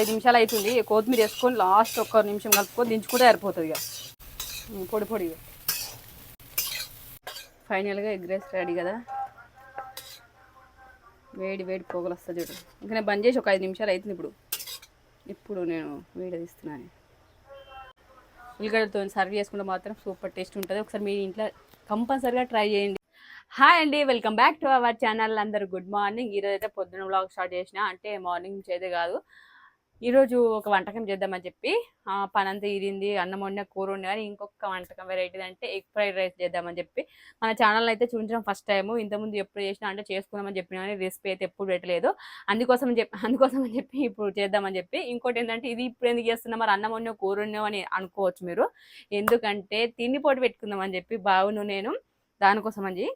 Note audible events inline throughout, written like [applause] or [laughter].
ఐదు నిమిషాలు అవుతుంది కొత్తిమీర వేసుకొని లాస్ట్ ఒక నిమిషం కలుపుకొని దించుకుంటే సరిపోతుంది ఇక. పొడి పొడిగా ఫైనల్గా ఎగ్ రైస్ రెడీ కదా. వేడి వేడి పోగలు వస్తుంది చూడు. ఇంకా నేను బంద్ చేసి ఒక ఐదు నిమిషాలు అవుతుంది ఇప్పుడు. ఇప్పుడు నేను వీడియో తీస్తున్నాను ఉల్లిగడ్డతో సర్వ్ చేసుకుంటే మాత్రం సూపర్ టేస్ట్ ఉంటుంది. ఒకసారి మీ ఇంట్లో కంపల్సరీగా ట్రై చేయండి. హాయ్ అండి welcome back to our channel. అందరు గుడ్ మార్నింగ్. ఈరోజు అయితే పొద్దున వ్లాగ్ స్టార్ట్ చేసిన. అంటే మార్నింగ్ నుంచి అయితే కాదు. ఈరోజు ఒక వంటకం చేద్దామని చెప్పి పనంతా పని ఇరింది అన్నం వండిన కూర వండిన కానీ ఇంకొక వంటకం వెరైటీ అంటే ఎగ్ ఫ్రైడ్ రైస్ చేద్దామని చెప్పి మన ఛానల్ అయితే చూపించడం ఫస్ట్ టైం ఇంతకుముందు ఎప్పుడు చేసినా అంటే చేసుకుందామని చెప్పిన కానీ రెసిపీ అయితే ఎప్పుడు పెట్టలేదు. అందుకోసం చెప్పి అందుకోసం అని చెప్పి ఇప్పుడు చేద్దామని చెప్పి ఇంకోటి ఏంటంటే ఇది ఇప్పుడు ఎందుకు చేస్తున్నాం మరి అన్నం వండిన కూర వండినాం అని అనుకోవచ్చు మీరు. ఎందుకంటే తిండి పోటీ పెట్టుకుందామని చెప్పి బావును నేను దానికోసం అని.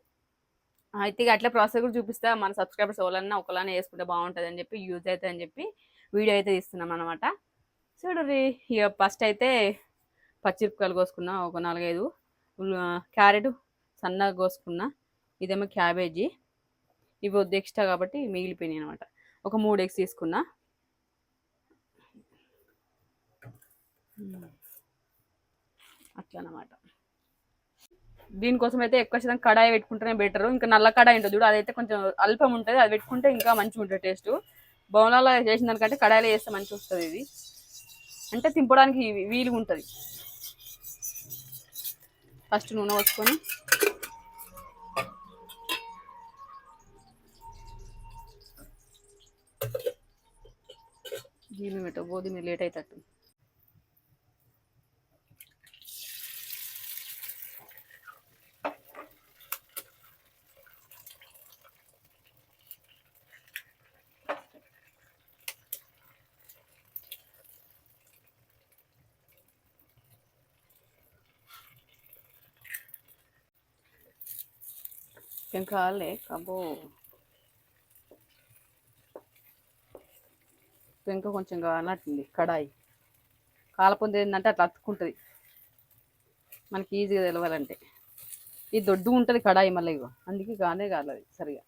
అయితే ఇక అట్లా ప్రాసెస్ కూడా చూపిస్తా. మన సబ్స్క్రైబర్స్ ఎవరన్నా ఒకలానే వేసుకుంటే బాగుంటుంది అని చెప్పి యూజ్ అవుతుంది అని చెప్పి వీడియో అయితే తీస్తున్నాం అనమాట చూడరి ఇక ఫస్ట్ అయితే పచ్చిమిరపకాయలు కోసుకున్నా ఒక నాలుగైదు. క్యారెట్ సన్నగా కోసుకున్నా ఇదేమో క్యాబేజీ. ఇవి వద్దు ఎక్స్ట్రా కాబట్టి మిగిలిపోయినాయి అనమాట ఒక మూడు ఎగ్స్ తీసుకున్నా. అట్లా అనమాట దీనికోసం అయితే ఎక్కువ శాతం కడాయి పెట్టుకుంటేనే బెటర్ ఇంకా నల్ల కడాయి ఉంటుంది చూడు అదైతే కొంచెం అల్పం ఉంటుంది. అది పెట్టుకుంటే ఇంకా మంచిగా ఉంటుంది టేస్ట్ బౌనాలో చేసిన దానికంటే కడాయిలో చేస్తే మంచిగా వస్తుంది ఇది. అంటే తింపడానికి వీలుగా ఉంటుంది. ఫస్ట్ నూనె పోసుకొని. జీలు పెట్ట గోధుమ లేట్ అవుతట్టు పెంకాలే పెంక కొంచెం కానట్టుంది కడాయి కాలపొంది ఏంటంటే అట్లా అతుక్కుంటుంది. మనకి ఈజీగా తెలవాలంటే. ఇది దొడ్డు ఉంటుంది కడాయి మళ్ళీ ఇగో అందుకే కానే కాలేదు సరిగా.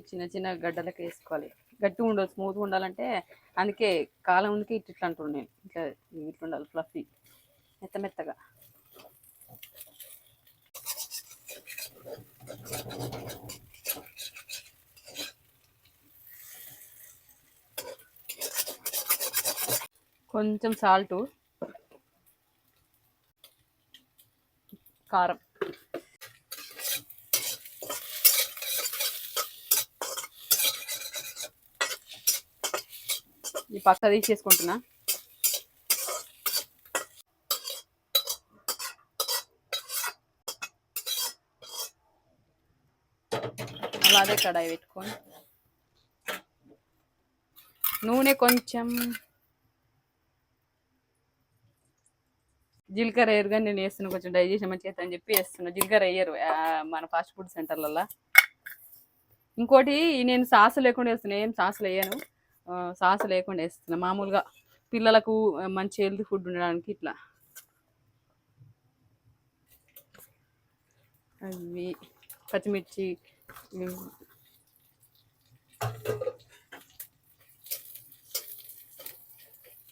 చిన్న చిన్న గడ్డలకు వేసుకోవాలి. గట్టిగా ఉండదు స్మూత్గా ఉండాలంటే అందుకే కాలం ఉందికి ఇట్లా ఇట్లా అంటున్నాను నేను. ఇట్లా ఇట్లా ఉండాలి ఫ్లఫీ మెత్త మెత్తగా. కొంచెం సాల్టు కారం. పక్క తీసేసుకుంటున్నా. అలాగే కడాయి పెట్టుకొని. నూనె కొంచెం జీలకర్ర వేయరుగా నేను వేస్తున్నా కొంచెం డైజెషన్ మంచిగా అని చెప్పి వేస్తున్నా. జీలకర్ర వేయరు మన ఫాస్ట్ ఫుడ్ సెంటర్లలో ఇంకోటి నేను సాసు లేకుండా వేస్తున్నా ఏం సాసులు వేయను. సాస్ లేకుండా వేస్తున్నా. మామూలుగా పిల్లలకు మంచి హెల్తీ ఫుడ్ ఉండడానికి ఇట్లా. అవి పచ్చిమిర్చి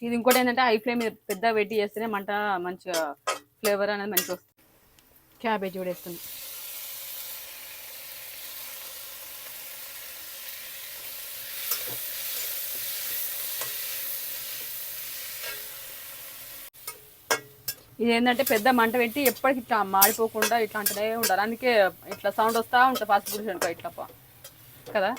ఇది ఇంకోటి ఏంటంటే ఐ ఫ్లేమ్ మీద పెద్ద పెట్టి చేస్తేనే మంట మంచిగా ఫ్లేవర్ అనేది మంచిగా వస్తుంది. క్యాబేజ్ కూడా వేస్తుంది. ఇది ఏంటంటే పెద్ద మంట పెట్టి ఎప్పటికి ఇట్లా మాడిపోకుండా ఇట్లా అంటనే ఉండాలి. అందుకే ఇట్లా సౌండ్ వస్తా ఉంటుంది ఫాస్ట్ ఫుడ్ ఇట్లా పా. కదా?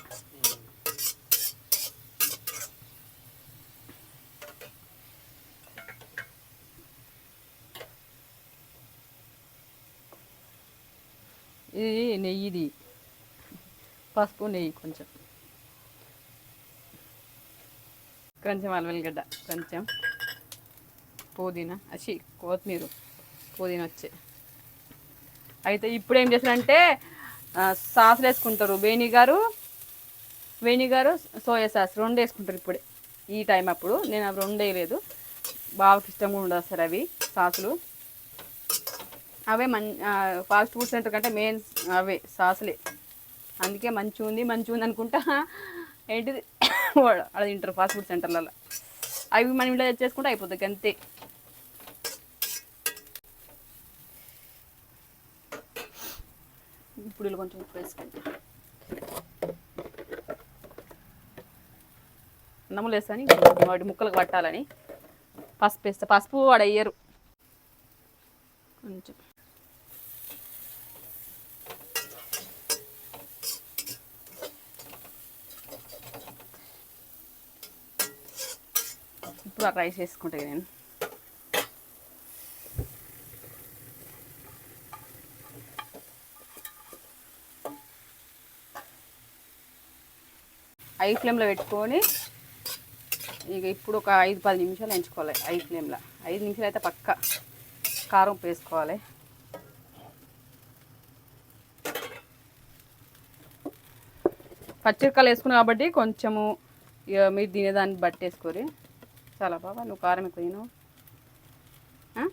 ఇది నెయ్యిది. పసుపు నెయ్యి కొంచెం. కొంచెం అలవెల్లిగడ్డ కొంచెం పుదీనా. అచ్చి కొత్తిమీర. పుదీనా వచ్చే. అయితే ఇప్పుడు ఏం చేస్తారంటే వేసుకుంటారు. సాసులు వేసుకుంటారు వెనిగారు వెనిగారు సోయా సాస్ రెండు వేసుకుంటారు ఇప్పుడే. ఈ టైం అప్పుడు. నేను అవి రెండు వేయలేదు. బాగా ఇష్టంగా ఉండదు సార్ అవి సాసులు. అవే మన్ ఫాస్ట్ ఫుడ్ సెంటర్ కంటే మెయిన్ అవే సాసులే. అందుకే మంచిగా ఉంది మంచిగా ఉంది అనుకుంటా. ఏంటిది? [coughs] అలా తింటారు ఫాస్ట్ ఫుడ్ సెంటర్లలో. అవి మనం ఇలా చేసుకుంటే అయిపోతుంది అంతే. ఇప్పుడు ఇలా కొంచెం ఉప్పు వేసుకుంటా అన్నములు వేస్తాని వాటి ముక్కలకు పట్టాలని. పసుపు వేస్తా పసుపు వాడు వేయరు కొంచెం. ఇప్పుడు రైస్ వేసుకుంటా నేను. ఐ ఫ్లేమ్లో పెట్టుకొని ఇక ఇప్పుడు ఒక ఐదు పది నిమిషాలు ఎంచుకోవాలి ఐ ఫ్లేమ్లో. ఐదు నిమిషాలు అయితే పక్క కారం ఉప్పు వేసుకోవాలి పచ్చిమిరకాయలు వేసుకున్నావు కాబట్టి కొంచెము ఇక మీరు తినేదాన్ని బట్టి వేసుకోరి చాలా బాబా నువ్వు కారం ఎక్కువ తినవు ఆ?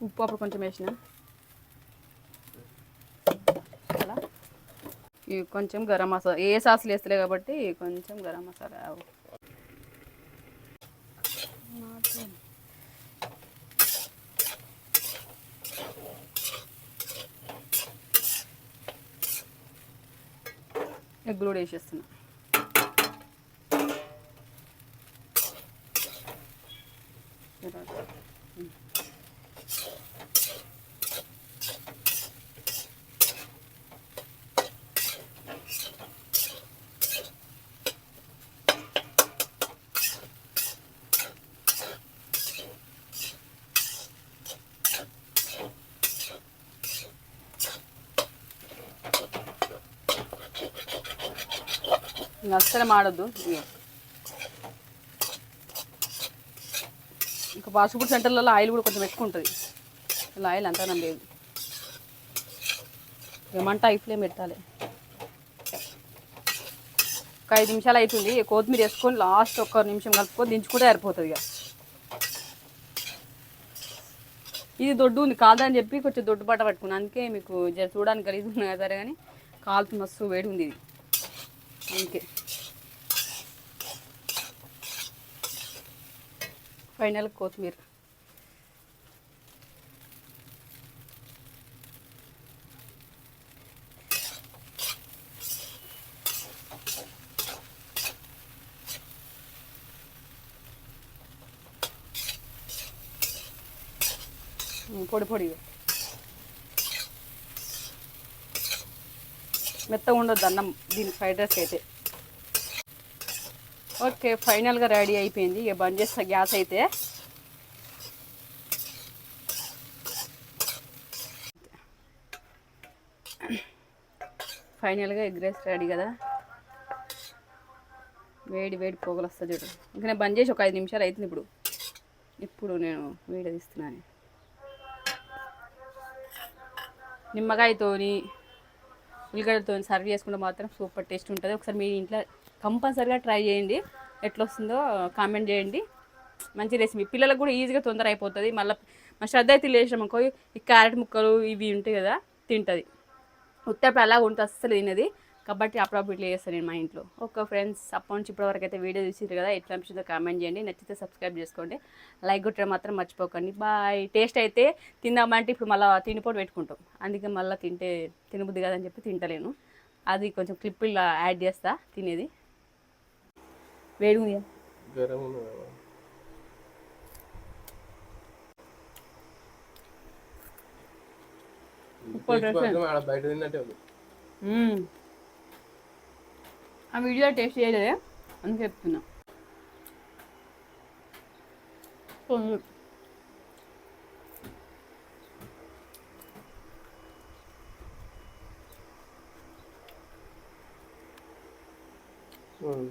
ఉప్పు అప్పుడు కొంచెం వేసిన అలా ఇవి కొంచెం గరం మసాలా ఏ సాసులు వేస్తలే కాబట్టి కొంచెం గరం మసాలా ఎగ్ కూడా వేసేస్తున్నా. ఇంకా అస్సలు మాడద్దు ఇంకా ఫాస్ట్ ఫుడ్ సెంటర్లలో ఆయిల్ కూడా కొంచెం ఎక్కువ ఉంటుంది. ఇలా ఆయిల్ అంతా లేదు. ఏమంటే ఐ ఫ్లేమ్ పెట్టాలి. ఒక ఐదు నిమిషాలు అవుతుంది కొత్తిమీర వేసుకొని లాస్ట్ ఒక నిమిషం కలుపుకొని దించుకుంటే సరిపోతుంది ఇక. ఇది దొడ్డు ఉంది. కాదని చెప్పి కొంచెం దొడ్డు బట్ట పట్టుకున్నాను అందుకే మీకు జర చూడడానికి కలిగి ఉంది సరే కానీ కాలుతు మస్తు వేడి ఉంది ఇది. అందుకే. ఫైనల్ కొత్తిమీర. పొడి పొడి. మెత్తగా ఉండొద్దు అన్నం దీని ఫ్రైడ్ రైస్ అయితే. ఓకే ఫైనల్గా రెడీ అయిపోయింది. ఇక బంద్ చేస్తా గ్యాస్ అయితే. ఫైనల్గా ఎగ్ రైస్ రెడీ కదా. వేడి వేడి పోగలు వస్తుంది చూడు. ఇంకా నేను బంద్ చేసి ఒక ఐదు నిమిషాలు అవుతుంది ఇప్పుడు. ఇప్పుడు నేను వీడియో తీస్తున్నాను. నిమ్మకాయతోని ఉల్లిగడ్డలతో సర్వ్ చేసుకుంటే మాత్రం సూపర్ టేస్ట్ ఉంటుంది. ఒకసారి మీ ఇంట్లో కంపల్సరీగా ట్రై చేయండి. ఎట్లా వస్తుందో కామెంట్ చేయండి. మంచి రెసిపీ పిల్లలకు కూడా ఈజీగా తొందర అయిపోతుంది. మళ్ళీ మా శ్రద్ధ అయితే లేచినామనుకో ఈ క్యారెట్ ముక్కలు ఇవి ఉంటాయి కదా తింటుంది. ఉత్తప్పుడు అలా ఉంటుంది అస్సలు తినది. కాబట్టి అప్పుడప్పుడు ఇట్లా చేస్తాను నేను మా ఇంట్లో. ఓకే ఫ్రెండ్స్ అప్పటి నుంచి ఇప్పటివరకు అయితే వీడియో చూసిండ్రు కదా ఎట్లా అనిపించిందో కామెంట్ చేయండి. నచ్చితే సబ్స్క్రైబ్ చేసుకోండి. లైక్ కొట్టడం మాత్రం మర్చిపోకండి. బాయ్ టేస్ట్ అయితే తిందామంటే ఇప్పుడు మళ్ళీ తినిపోటు పెట్టుకుంటాం. అందుకే మళ్ళీ తింటే తినబుద్ది కదని చెప్పి తింటలేను. అది కొంచెం క్లిప్ ఇలా యాడ్ చేస్తా తినేది. వేడి. గరం బయట తిన్నట్టే ఉంది. ఆ వీడియో టేస్ట్ చేయలేదే అందుకే చెప్తున్నా. ఉమ్.